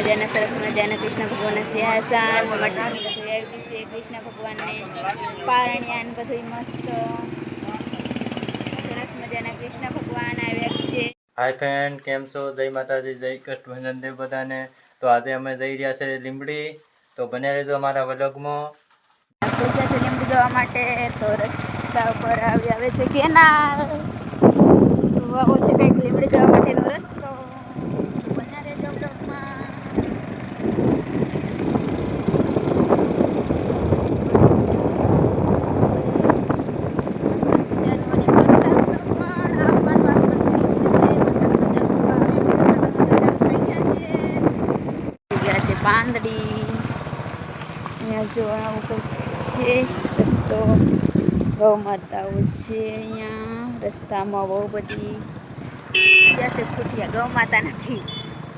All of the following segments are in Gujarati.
મજાના સરસ મજાના કૃષ્ણ ભગવાનના સિંહાસન મટકી બધું આવ્યું છે કૃષ્ણ ભગવાનને પારણ્યા ને બધું મસ્ત સરસ મજાના કૃષ્ણ ભગવાન આવ્યા છે હાય ફ્રેન્ડ કેમ છો? જય માતાજી જય કૃષ્ણ દેવ બધાને. તો આજે અમે જઈ રહ્યા છે લીંબડી. તો બને રહેજો અમારા વલગમાં. પૈસા છે લીંબુ જવા માટે તો રસ્તા ઉપર આવી આવે છે કેનાલ. તો આવો છે કંઈક લીંબડી જવા માટેનો રસ્તો તો બન્યા રહેજો બ્લોગમાં છે પાંદડી અહીંયા જો આવું કંઈક છે, રસ્તો ગૌ માતાઓ છે અહીંયા, રસ્તામાં બહુ બધી જશે ખૂટ્યા ગૌ માતા નથી.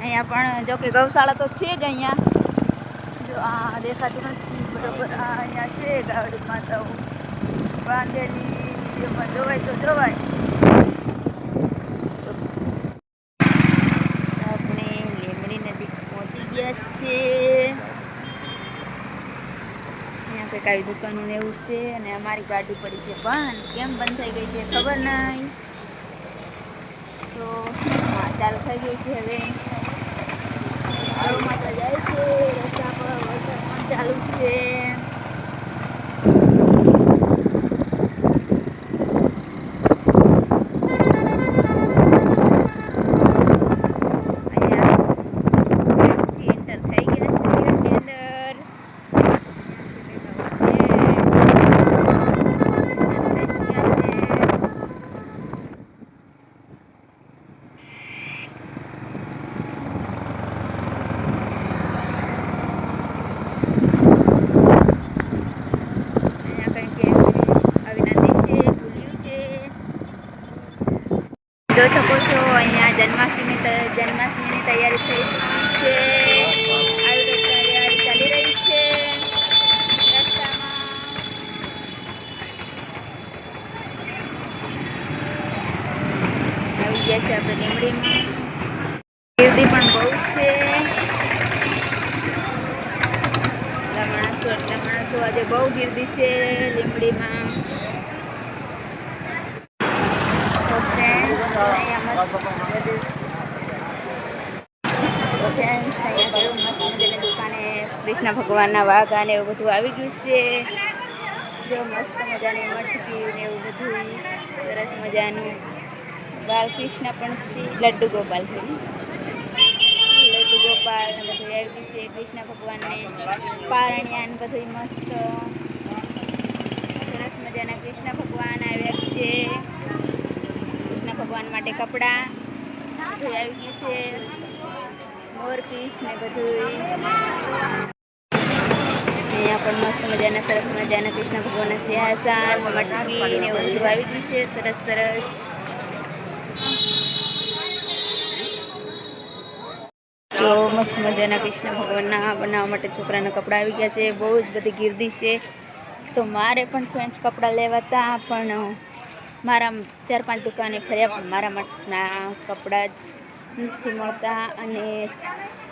અહીંયા પણ જો કે ગૌશાળા તો છે જ અહીંયા. જો આ દેખાતું નથી, બરોબર, આ અહીંયા છે ગાવડી માતાઓ. બાંધેલી જોવાય તો જોવાય આપણે લીમડી નજીક પહોંચી ગયા છે કંઈક દુકાનો એવું છે અને અમારી ગાડી પડી છે બંધ કેમ બંધ થઈ ગઈ છે ખબર નહીં. તો ચાલુ થઈ ગઈ છે હવે આવું માતા જાય છે રસ્તા પર વરસાદ પણ ચાલુ છે અહીંયા ગેટથી એન્ટર થઈ ગયા છે ગેટની અંદર જો શકો છો અહીંયા જન્માષ્ટમી ત- જન્માષ્ટમીની તૈયારી થઈ છે આવી રીતે તૈયારી ચાલી રહી છે રસ્તામાં આવી ગયા છે આપણે લીમડીમાં ગીરદી પણ બહુ છે એટલા માણસો એટલા માણસો આજે બહુ ગીરદી છે લીમડીમાં તો friends, અહીંયા મસ્ત તો friends, અહીંયા કેવું મસ્ત મજાની દુકાને કૃષ્ણ ભગવાનના વાઘા ને એવું બધું આવી ગયું છે. જો મસ્ત મજાની મટકી ને એવું બધું. સરસ મજાનું. બાલકૃષ્ણ પણ છે. લડ્ડુ ગોપાલ છે. લડ્ડુ ગોપાલ ને બધું આવી ગયું છે. કૃષ્ણ ભગવાનને પારણ્યા ને બધું મસ્ત. સરસ મજાના કૃષ્ણ ભગવાન આવ્યા છે. કૃષ્ણ ભગવાન માટે કપડાં બધું આવી ગયું છે. મોરપીસ ને બધું અહીંયા પણ મસ્ત મજાના, સરસ મજાના કૃષ્ણ ભગવાનના સિંહાસન મટકી ને એવું બધું આવી ગયું છે. સરસ સરસ. તો મસ્ત મજાના કૃષ્ણ ભગવાનના બનાવવા માટે છોકરાના કપડાં આવી ગયા છે. બહુ જ બધી ગીર્દી છે. તો મારે પણ ફ્રેન્ડ્સ કપડાં લેવા હતા પણ મારા ચાર પાંચ દુકાને ફર્યા, પણ મારા માટેના કપડાં જ નથી મળતા. અને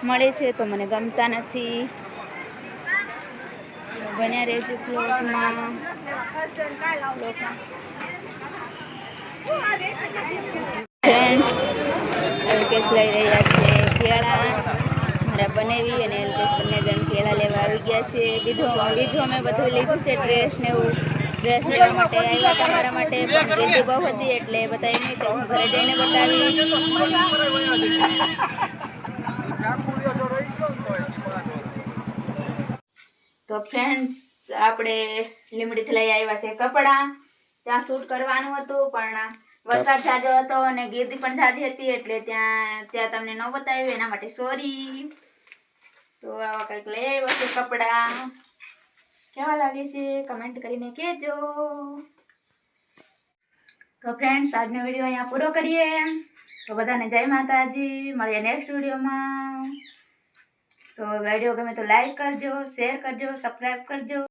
મળે છે તો મને ગમતા નથી. બન્યા રહેજો બ્લોગમાં ફ્રેન્ડ્સ લઈ રહ્યા છે કેળા. મારા બનેવી અને અલ્કેશ બંને જણ કેળા લેવા આવી ગયા છે. બીજું બીજું અમે બધું લીધું છે ડ્રેસ ને એવું. ડ્રેસ લેવા માટે આવ્યા હતા મારા માટે, પણ ગીરદી બહુ હતી એટલે બતાવી નહીં તો ઘરે જઈને બતાવીશ. તો ફ્રેન્ડ્સ આપણે લીમડીથી લઈ આવ્યા છે કપડાં. ત્યાં શૂટ કરવાનું હતું, પણ વરસાદ જાજો હતો અને ગીર્દી પણ જાજી હતી એટલે ત્યાં ત્યાં તમને ન બતાવ્યું, એના માટે સોરી તો આવા કંઈક લઈ આવ્યા છે કપડાં. કેવા લાગે છે? કમેન્ટ કરીને કહેજો. તો ફ્રેન્ડ્સ આજનો વીડિયો અહીંયા પૂરો કરીએ. તો બધાને જય માતાજી. મળીએ નેક્સ્ટ વિડીયોમાં તો વીડિયો ગમે તો લાઈક કરજો શેર કરજો સબસ્ક્રાઈબ કરજો.